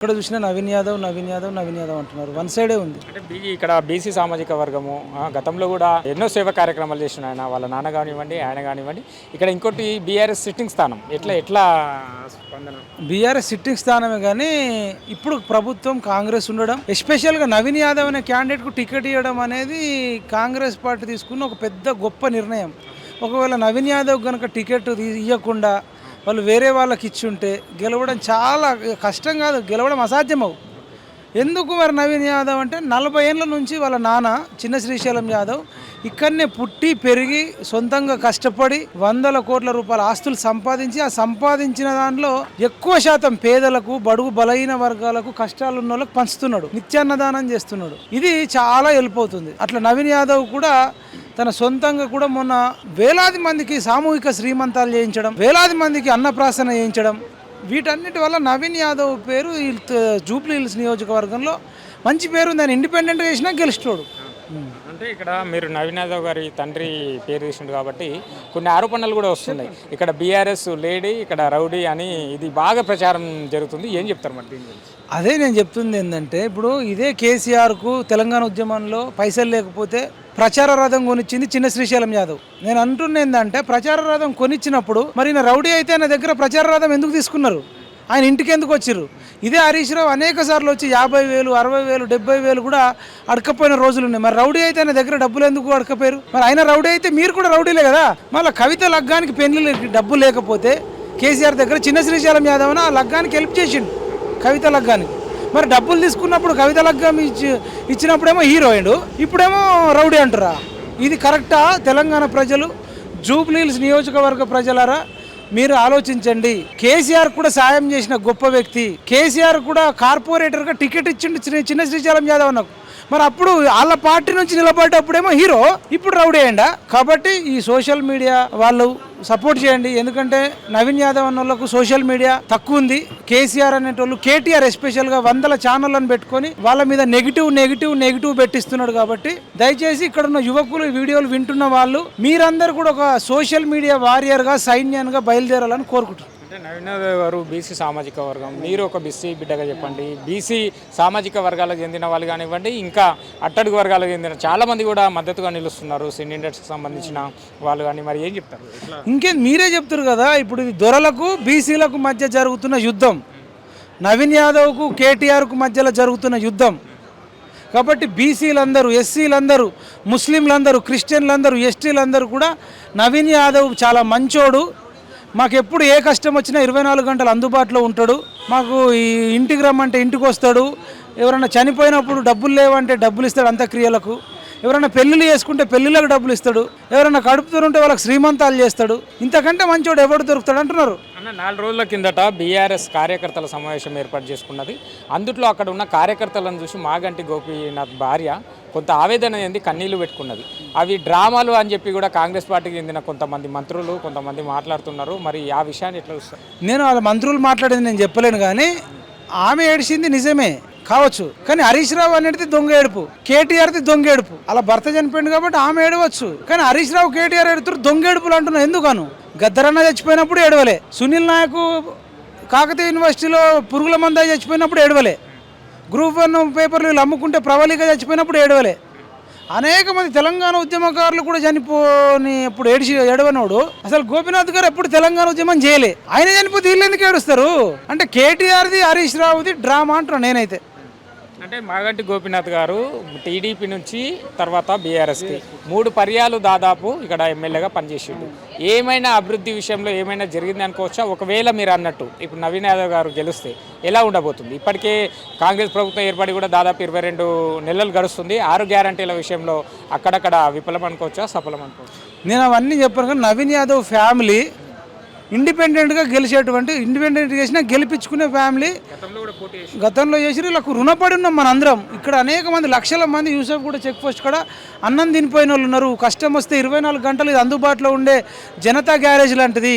ఇక్కడ చూసినా నవీన్ యాదవ్ నవీన్ యాదవ్ నవీన్ యాదవ్ అంటున్నారు. వన్ సైడే ఉంది. అంటే బీ ఇక్కడ బీసీ సామాజిక వర్గము ఆ, గతంలో కూడా ఎన్నో సేవా కార్యక్రమాలు చేసిన ఆయన వాళ్ళ నాన్న కానివ్వండి ఆయన కానివ్వండి. ఇక్కడ ఇంకోటి బీఆర్ఎస్ సిట్టింగ్ స్థానం. ఎట్లా ఎట్లా స్పందన? బీఆర్ఎస్ సిట్టింగ్ స్థానమే కానీ ఇప్పుడు ప్రభుత్వం కాంగ్రెస్ ఉండడం ఎస్పెషల్గా నవీన్ యాదవ్ అనే క్యాండిడేట్కు టికెట్ ఇవ్వడం అనేది కాంగ్రెస్ పార్టీ తీసుకున్న ఒక పెద్ద గొప్ప నిర్ణయం. ఒకవేళ నవీన్ యాదవ్ కనుక టికెట్ తీ- ఇవ్వకుండా వాళ్ళు వేరే వాళ్ళకి ఇచ్చి ఉంటే గెలవడం చాలా కష్టం కాదు గెలవడం అసాధ్యమవు. ఎందుకు మరి నవీన్ యాదవ్ అంటే నలభై ఏళ్ళ నుంచి వాళ్ళ నాన్న చిన్న శ్రీశైలం యాదవ్ ఇక్కడనే పుట్టి పెరిగి సొంతంగా కష్టపడి వందల కోట్ల రూపాయల ఆస్తులు సంపాదించి ఆ సంపాదించిన దాంట్లో ఎక్కువ శాతం పేదలకు బడుగు బలహీన వర్గాలకు కష్టాలు ఉన్న వాళ్ళకి పంచుతున్నాడు. నిత్యాన్నదానం చేస్తున్నాడు. ఇది చాలా హెల్ప్ అవుతుంది. అట్లా నవీన్ యాదవ్ కూడా తన సొంతంగా కూడా మొన్న వేలాది మందికి సామూహిక శ్రీమంతాలు చేయించడం వేలాది మందికి అన్నప్రాసన చేయించడం వీటన్నిటి వల్ల నవీన్ యాదవ్ పేరు జూబ్లీ హిల్స్ నియోజకవర్గంలో మంచి పేరు ఉంది ఆయన ఇండిపెండెంట్గా చేసినా గెలుస్తాడు. అంటే ఇక్కడ మీరు నవీన్ యాదవ్ గారి తండ్రి పేరు తీసిండు కాబట్టి కొన్ని ఆరోపణలు కూడా వస్తున్నాయి. ఇక్కడ బీఆర్ఎస్ లేడీ ఇక్కడ రౌడీ అని ఇది బాగా ప్రచారం జరుగుతుంది. ఏం చెప్తారు మరి దీని గురించి? అదే నేను చెప్తుంది ఏంటంటే ఇప్పుడు ఇదే కేసీఆర్కు తెలంగాణ ఉద్యమంలో పైసలు లేకపోతే ప్రచార రథం కొనిచ్చింది చిన్న శ్రీశైలం యాదవ్. నేను అంటున్న ఏంటంటే ప్రచార రథం కొనిచ్చినప్పుడు మరి నా రౌడీ అయితే ఆయన దగ్గర ప్రచార రథం ఎందుకు తీసుకున్నారు? ఆయన ఇంటికి ఎందుకు వచ్చిర్రు? ఇదే హరీష్ రావు అనేక సార్లు వచ్చి యాభై వేలు అరవై వేలు డెబ్బై వేలు కూడా అడకపోయిన రోజులు ఉన్నాయి. మరి రౌడీ అయితే ఆయన దగ్గర డబ్బులు ఎందుకు అడకపోయారు? మరి ఆయన రౌడీ అయితే మీరు కూడా రౌడీలే కదా? మళ్ళీ కవిత లగ్గానికి పెళ్ళి డబ్బు లేకపోతే కేసీఆర్ దగ్గర చిన్న శ్రీశైలం యాదవ్ ఆ లగ్గానికి హెల్ప్ చేసిండు. కవిత లగ్గానికి. మరి డబ్బులు తీసుకున్నప్పుడు కవితలకు ఇచ్చి ఇచ్చినప్పుడేమో హీరోయిన్. ఇప్పుడేమో రౌడీ అంటారా ఇది కరెక్టా? తెలంగాణ ప్రజలు జూబ్లీహిల్స్ నియోజకవర్గ ప్రజలారా మీరు ఆలోచించండి. కేసీఆర్ కూడా సాయం చేసిన గొప్ప వ్యక్తి. కేసీఆర్ కూడా కార్పొరేటర్గా టికెట్ ఇచ్చిండు చిన్న శ్రీశైలం యాదవ్ నాకు మరి అప్పుడు వాళ్ళ పార్టీ నుంచి నిలబడ్డప్పుడేమో హీరో ఇప్పుడు రౌడీ అయ్యండా. కాబట్టి ఈ సోషల్ మీడియా వాళ్ళు సపోర్ట్ చేయండి. ఎందుకంటే నవీన్ యాదవ్ అన్న వాళ్ళకు సోషల్ మీడియా తక్కువ ఉంది. కేసీఆర్ అనేటోళ్ళు కేటీఆర్ ఎస్పెషల్గా వందల ఛానళ్ళను పెట్టుకొని వాళ్ళ మీద నెగిటివ్ నెగిటివ్ నెగిటివ్ పెట్టిస్తున్నాడు కాబట్టి దయచేసి ఇక్కడ ఉన్న యువకులు వీడియోలు వింటున్న వాళ్ళు మీరందరూ కూడా ఒక సోషల్ మీడియా వారియర్గా సైన్యాన్గా బయలుదేరాలని కోరుకుంటున్నారు అంటే నవీన్ యాదవ్ గారు బీసీ సామాజిక వర్గం. మీరు ఒక బీసీ బిడ్డగా చెప్పండి. బీసీ సామాజిక వర్గాలకు చెందిన వాళ్ళు కానివ్వండి ఇంకా అట్టడుగు వర్గాలకు చెందిన చాలా మంది కూడా మద్దతుగా నిలుస్తున్నారు. సినీ ఇండస్ట్రీకి సంబంధించిన వాళ్ళు కానీ మరి ఏం చెప్తారు? ఇంకేం మీరే చెప్తారు కదా ఇప్పుడు ఇది దొరలకు బీసీలకు మధ్య జరుగుతున్న యుద్ధం. నవీన్ యాదవ్కు కేటీఆర్కు మధ్యలో జరుగుతున్న యుద్ధం. కాబట్టి బీసీలందరూ ఎస్సీలందరూ ముస్లింలందరూ క్రిస్టియన్లందరూ ఎస్టీలందరూ కూడా నవీన్ యాదవ్ చాలా మంచోడు. మాకు ఎప్పుడు ఏ కష్టం వచ్చినా ఇరవై నాలుగు గంటలు అందుబాటులో ఉంటాడు. మాకు ఈ ఇంటికి రమ్మంటే ఇంటికి వస్తాడు. ఎవరైనా చనిపోయినప్పుడు డబ్బులు లేవంటే డబ్బులు ఇస్తాడు అంత్యక్రియలకు ఎవరైనా పెళ్ళిళ్ళు చేసుకుంటే పెళ్ళిళ్ళకు డబ్బులు ఇస్తాడు. ఎవరైనా కడుపుతుంటే వాళ్ళకి శ్రీమంతాలు చేస్తాడు. ఇంతకంటే మంచోడు ఎవడు దొరుకుతాడు అంటున్నారు. అన్న నాలుగు రోజుల కిందట బీఆర్ఎస్ కార్యకర్తల సమావేశం ఏర్పాటు చేసుకున్నది. అందుట్లో అక్కడ ఉన్న కార్యకర్తలను చూసి మాగంటి గోపీనాథ్ భార్య కొంత ఆవేదన ఏంది? కన్నీళ్ళు పెట్టుకున్నది. అవి డ్రామాలు అని చెప్పి కూడా కాంగ్రెస్ పార్టీకి చెందిన కొంతమంది మంత్రులు కొంతమంది మాట్లాడుతున్నారు. మరి ఆ విషయాన్ని ఎట్లా చూస్తారు? నేను వాళ్ళ మంత్రులు మాట్లాడేది నేను చెప్పలేను కానీ ఆమె ఏడిచింది నిజమే కావచ్చు. కానీ హరీష్ రావు అనేది దొంగ ఏడుపు. కేటీఆర్ది దొంగ ఏడుపు. అలా భర్త చనిపోయింది కాబట్టి ఆమె ఏడవచ్చు. కానీ హరీష్ రావు కేటీఆర్ ఏడుతున్నారు దొంగ ఏడుపులు అంటున్నా ఎందుకను? గద్దరన్న చచ్చిపోయినప్పుడు ఏడవలే. సునీల్ నాయకు కాకతీయ యూనివర్సిటీలో పురుగుల మంద చచ్చిపోయినప్పుడు ఏడవలే. గ్రూప్ వన్ పేపర్లు వీళ్ళు అమ్ముకుంటే ప్రవళిక చచ్చిపోయినప్పుడు ఏడవలే. అనేక మంది తెలంగాణ ఉద్యమకారులు కూడా చనిపోని ఇప్పుడు ఏడిచి ఏడవనోడు. అసలు గోపీనాథ్ గారు ఎప్పుడు తెలంగాణ ఉద్యమం చేయలే. ఆయన చనిపోతే వీళ్ళు ఎందుకు ఏడుస్తారు? అంటే కేటీఆర్ది హరీష్ రావుది డ్రామా అంటున్నాను నేనైతే. అంటే మాగంటి గోపీనాథ్ గారు టీడీపీ నుంచి తర్వాత బీఆర్ఎస్కి. మూడు పర్యాలు దాదాపు ఇక్కడ ఎమ్మెల్యేగా పనిచేసిండు. ఏమైనా అభివృద్ధి విషయంలో ఏమైనా జరిగింది అనుకోవచ్చా? ఒకవేళ మీరు అన్నట్టు ఇప్పుడు నవీన్ యాదవ్ గారు గెలిస్తే ఎలా ఉండబోతుంది? ఇప్పటికే కాంగ్రెస్ ప్రభుత్వం ఏర్పడి కూడా దాదాపు ఇరవై రెండు నెలలు గడుస్తుంది. ఆరు గ్యారంటీల విషయంలో అక్కడక్కడ విఫలం అనుకోవచ్చా సఫలం అనుకోవచ్చా నేను అవన్నీ చెప్పాను కానీ నవీన్ యాదవ్ ఫ్యామిలీ ఇండిపెండెంట్గా గెలిచేటువంటి ఇండిపెండెంట్ చేసినా గెలిపించుకునే ఫ్యామిలీ గతంలో చేసి వీళ్ళకు రుణపడి ఉన్నాం మనందరం. ఇక్కడ అనేక మంది లక్షల మంది యూసఫ్ కూడా చెక్ పోస్ట్ కూడా అన్నం తినిపోయిన వాళ్ళు ఉన్నారు. కష్టం వస్తే ఇరవై నాలుగు గంటలు ఇది అందుబాటులో ఉండే జనతా గ్యారేజ్ లాంటిది.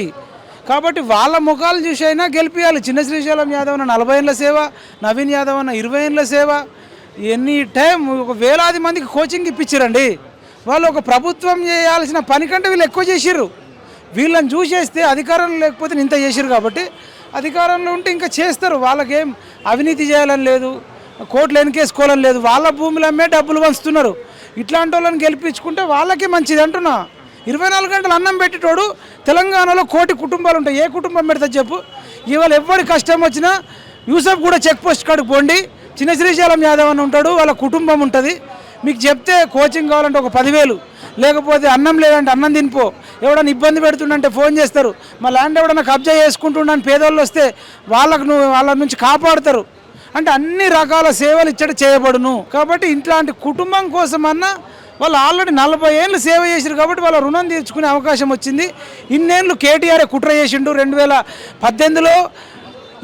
కాబట్టి వాళ్ళ ముఖాలు చూసి అయినా గెలిపించాలి చిన్న శ్రీశైలం యాదవ్ అన్న నలభై ఏళ్ళ సేవ నవీన్ యాదవ్ అన్న ఇరవై ఏళ్ళ సేవ. ఎన్ని టైం ఒక వేలాది మందికి కోచింగ్ ఇప్పించారండి. వాళ్ళు ఒక ప్రభుత్వం చేయాల్సిన పని కంటే వీళ్ళు ఎక్కువ చేసిర్రు. వీళ్ళని చూసేస్తే అధికారం లేకపోతే ఇంత చేసిర్రు కాబట్టి అధికారంలో ఉంటే ఇంకా చేస్తారు. వాళ్ళకేం అవినీతి చేయాలని లేదు కోట్లు వెనకేసుకోవాలని లేదు. వాళ్ళ భూములు అమ్మే డబ్బులు పంచుతున్నారు. ఇట్లాంటి వాళ్ళని గెలిపించుకుంటే వాళ్ళకే మంచిది అంటున్నా. ఇరవై నాలుగు గంటలు అన్నం పెట్టేటోడు తెలంగాణలో కోటి కుటుంబాలు ఉంటాయి. ఏ కుటుంబం పెడతా చెప్పు? ఇవాళ ఎవరి కష్టం వచ్చినా యూసఫ్ కూడా చెక్ పోస్ట్ కాడికి పోండి. చిన్న శ్రీశైలం యాదవ్ అని ఉంటాడు. వాళ్ళ కుటుంబం ఉంటుంది. మీకు చెప్తే కోచింగ్ కావాలంటే ఒక పదివేలు లేకపోతే అన్నం లేదంటే అన్నం తినిపో. ఎవడన్నా ఇబ్బంది పెడుతుండంటే ఫోన్ చేస్తారు. మా ల్యాండ్ ఎవడన్నా కబ్జా చేసుకుంటుండని పేదోళ్ళు వస్తే వాళ్ళకు నువ్వు వాళ్ళ నుంచి కాపాడుతారు. అంటే అన్ని రకాల సేవలు ఇచ్చట చేయబడును. కాబట్టి ఇట్లాంటి కుటుంబం కోసమన్నా వాళ్ళు ఆల్రెడీ నలభై ఏళ్ళు సేవ చేసారు కాబట్టి వాళ్ళ రుణం తీర్చుకునే అవకాశం వచ్చింది. ఇన్నేళ్ళు కేటీఆర్ కుట్ర చేసిండు? రెండు వేల పద్దెనిమిదిలో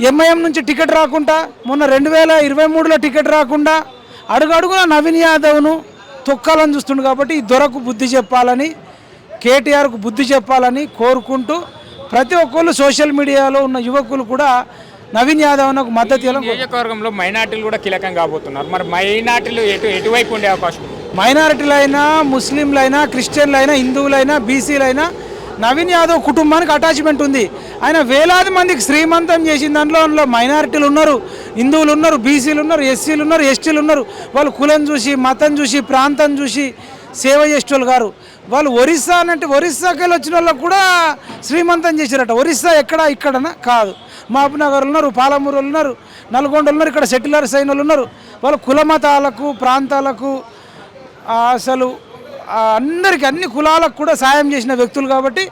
ఎంఐఎం నుంచి టికెట్ రాకుండా మొన్న రెండు వేల ఇరవై మూడులో టికెట్ రాకుండా అడుగడుగున నవీన్ యాదవ్ను తొక్కాలని చూస్తుండు కాబట్టి ఈ దొరకు బుద్ధి చెప్పాలని కేటీఆర్కు బుద్ధి చెప్పాలని కోరుకుంటూ ప్రతి ఒక్కళ్ళు సోషల్ మీడియాలో ఉన్న యువకులు కూడా నవీన్ యాదవ్నకు మద్దతు ఇవ్వాలని నియోజకవర్గంలో మైనార్టీలు కూడా కీలకం కాబోతున్నారు మరి మైనార్టీలు ఎటు ఎటువైపు ఉండే అవకాశం? మైనారిటీలైనా ముస్లింలైనా క్రిస్టియన్లైనా హిందువులైనా బీసీలైనా నవీన్ యాదవ్ కుటుంబానికి అటాచ్మెంట్ ఉంది. ఆయన వేలాది మందికి శ్రీమంతం చేసిన దాంట్లో అందులో మైనారిటీలు ఉన్నారు. హిందువులు ఉన్నారు బీసీలు ఉన్నారు ఎస్సీలు ఉన్నారు ఎస్టీలు ఉన్నారు. వాళ్ళు కులం చూసి మతం చూసి ప్రాంతం చూసి సేవ చేసేవాళ్ళు గారు వాళ్ళు ఒరిస్సా అంటే ఒరిస్సాకి వెళ్ళి వచ్చిన వాళ్ళకు కూడా శ్రీమంతం చేశారట. ఒరిస్సా ఎక్కడ ఇక్కడనా? కాదు. మహబూబ్నగర్ ఉన్నారు పాలమూరు వాళ్ళు ఉన్నారు నల్గొండలు ఉన్నారు ఇక్కడ సెటిలర్స్ అయిన వాళ్ళు ఉన్నారు. వాళ్ళు కుల మతాలకు ప్రాంతాలకు అసలు అందరికి అన్ని కులాలకు కూడా సాయం చేసిన వ్యక్తులు కాబట్టి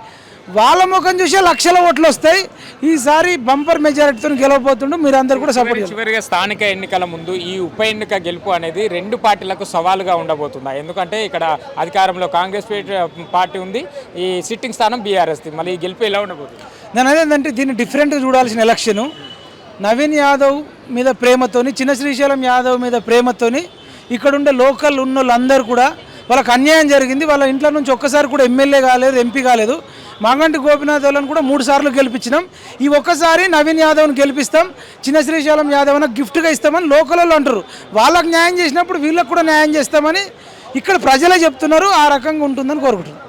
వాళ్ళ ముఖం చూసే లక్షల ఓట్లు వస్తాయి. ఈసారి బంపర్ మెజారిటీతో గెలవబోతుండు. మీరు అందరు కూడా సపోర్ట్ చివరిగా స్థానిక ఎన్నికల ముందు ఈ ఉప ఎన్నిక గెలుపు అనేది రెండు పార్టీలకు సవాలుగా ఉండబోతుందా? ఎందుకంటే ఇక్కడ అధికారంలో కాంగ్రెస్ పార్టీ ఉంది ఈ సిట్టింగ్ స్థానం బీఆర్ఎస్ది. మళ్ళీ ఈ గెలుపు ఎలా ఉండబోతుంది? నేను అదేంటంటే దీన్ని డిఫరెంట్గా చూడాల్సిన ఎలక్షను. నవీన్ యాదవ్ మీద ప్రేమతోని చిన్న శ్రీశైలం యాదవ్ మీద ప్రేమతోని ఇక్కడ ఉండే లోకల్ ఉన్న వాళ్ళందరూ కూడా వాళ్ళకి అన్యాయం జరిగింది. వాళ్ళ ఇంట్లో నుంచి ఒక్కసారి కూడా ఎమ్మెల్యే కాలేదు ఎంపీ కాలేదు. మాగంటి గోపినాథ్ వాళ్ళని కూడా మూడు సార్లు గెలిపించినాం. ఈ ఒక్కసారి నవీన్ యాదవ్ని గెలిపిస్తాం. చిన్న శ్రీశైలం యాదవ్ని గిఫ్ట్గా ఇస్తామని లోకల్ వాళ్ళు అంటారు. వాళ్ళకి న్యాయం చేసినప్పుడు వీళ్ళకి కూడా న్యాయం చేస్తామని ఇక్కడ ప్రజలే చెప్తున్నారు. ఆ రకంగా ఉంటుందని కోరుకుంటున్నాను